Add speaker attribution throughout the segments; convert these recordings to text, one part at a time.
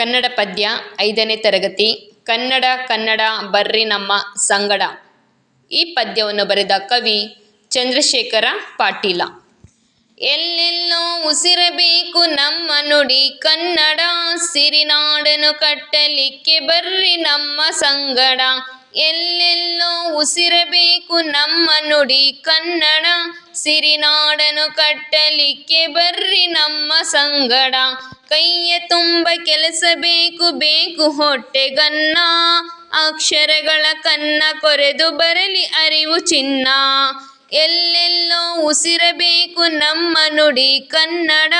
Speaker 1: ಕನ್ನಡ ಪದ್ಯ ಐದನೇ ತರಗತಿ, ಕನ್ನಡ ಕನ್ನಡ, ಬರ್ರಿ ನಮ್ಮ ಸಂಗಡ. ಈ ಪದ್ಯವನ್ನು ಬರೆದ ಕವಿ ಚಂದ್ರಶೇಖರ ಪಾಟೀಲ. ಎಲ್ಲೆಲ್ಲೋ ಉಸಿರಬೇಕು ನಮ್ಮ ನುಡಿ ಕನ್ನಡ ಸಿರಿನಾಡನು ಕಟ್ಟಲಿಕ್ಕೆ ಬರ್ರಿ ನಮ್ಮ ಸಂಗಡ. ಎಲ್ಲೆಲ್ಲೋ ಉಸಿರಬೇಕು ನಮ್ಮ ನುಡಿ ಕನ್ನಡ ಸಿರಿನಾಡನು ಕಟ್ಟಲಿಕ್ಕೆ ಬರ್ರಿ ನಮ್ಮ ಸಂಗಡ. ಕೈಯ ತುಂಬ ಕೆಲಸ ಬೇಕು ಬೇಕು ಹೊಟ್ಟೆಗನ್ನ ಅಕ್ಷರಗಳ ಕನ್ನ ಕೊರೆದು ಬರಲಿ ಅರಿವು ಚಿನ್ನ. ಎಲ್ಲೆಲ್ಲೋ ಉಸಿರಬೇಕು ನಮ್ಮ ನುಡಿ ಕನ್ನಡ.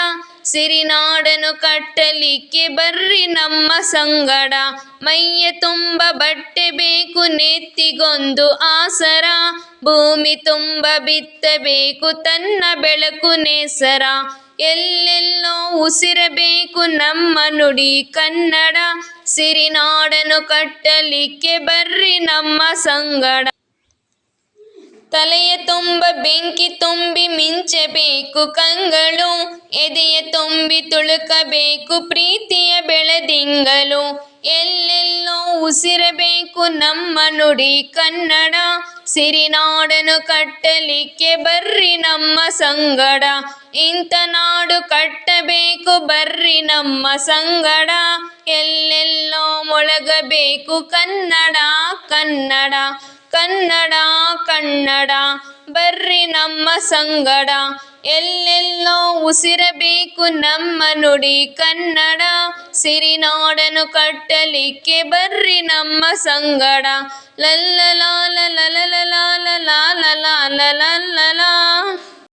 Speaker 1: ಸಿರಿನಾಡನು ಕಟ್ಟಲಿಕ್ಕೆ ಬರ್ರಿ ನಮ್ಮ ಸಂಗಡ. ಮೈಯ ತುಂಬ ಬಟ್ಟೆ ಬೇಕು, ನೆತ್ತಿಗೊಂದು ಆಸರ. ಭೂಮಿ ತುಂಬ ಬಿತ್ತಬೇಕು, ತನ್ನ ಬೆಳಕು ನೇಸರ. ಎಲ್ಲೆಲ್ಲೋ ಉಸಿರಬೇಕು ನಮ್ಮ ನುಡಿ ಕನ್ನಡ. ಸಿರಿನಾಡನು ಕಟ್ಟಲಿಕ್ಕೆ ಬರ್ರಿ ನಮ್ಮ ಸಂಗಡ. ತಲೆಯ ತುಂಬ ಬೆಂಕಿ ತುಂಬಿ ಮಿಂಚಬೇಕು ಕಂಗಳು. ಎದೆಯ ತುಂಬಿ ತುಳುಕಬೇಕು ಪ್ರೀತಿಯ ಬೆಳದಿಂಗಳು ಎಲ್ಲೆಲ್ಲೋ ಉಸಿರಬೇಕು ನಮ್ಮ ನುಡಿ ಕನ್ನಡ. ಸಿರಿನಾಡನು ಕಟ್ಟಲಿಕ್ಕೆ ಬರ್ರಿ ನಮ್ಮ ಸಂಗಡ. ಇಂಥ ನಾಡು ಕಟ್ಟಬೇಕು ಬರ್ರಿ ನಮ್ಮ ಸಂಗಡ. ಎಲ್ಲೆಲ್ಲೋ ಮೊಳಗಬೇಕು ಕನ್ನಡ ಕನ್ನಡ ಕನ್ನಡ ಕನ್ನಡ. ಬರ್ರಿ ನಮ್ಮ ಸಂಗಡ. ಎಲ್ಲೆಲ್ಲೋ ಉಸಿರಬೇಕು ನಮ್ಮ ನುಡಿ ಕನ್ನಡ. ಸಿರಿನಾಡನು ಕಟ್ಟಲಿಕ್ಕೆ ಬರ್ರಿ ನಮ್ಮ ಸಂಗಡ. ಲಲ್ಲ ಲಾಲ ಲಲ ಲಲ ಲಾಲ ಲಾಲ ಲಾಲ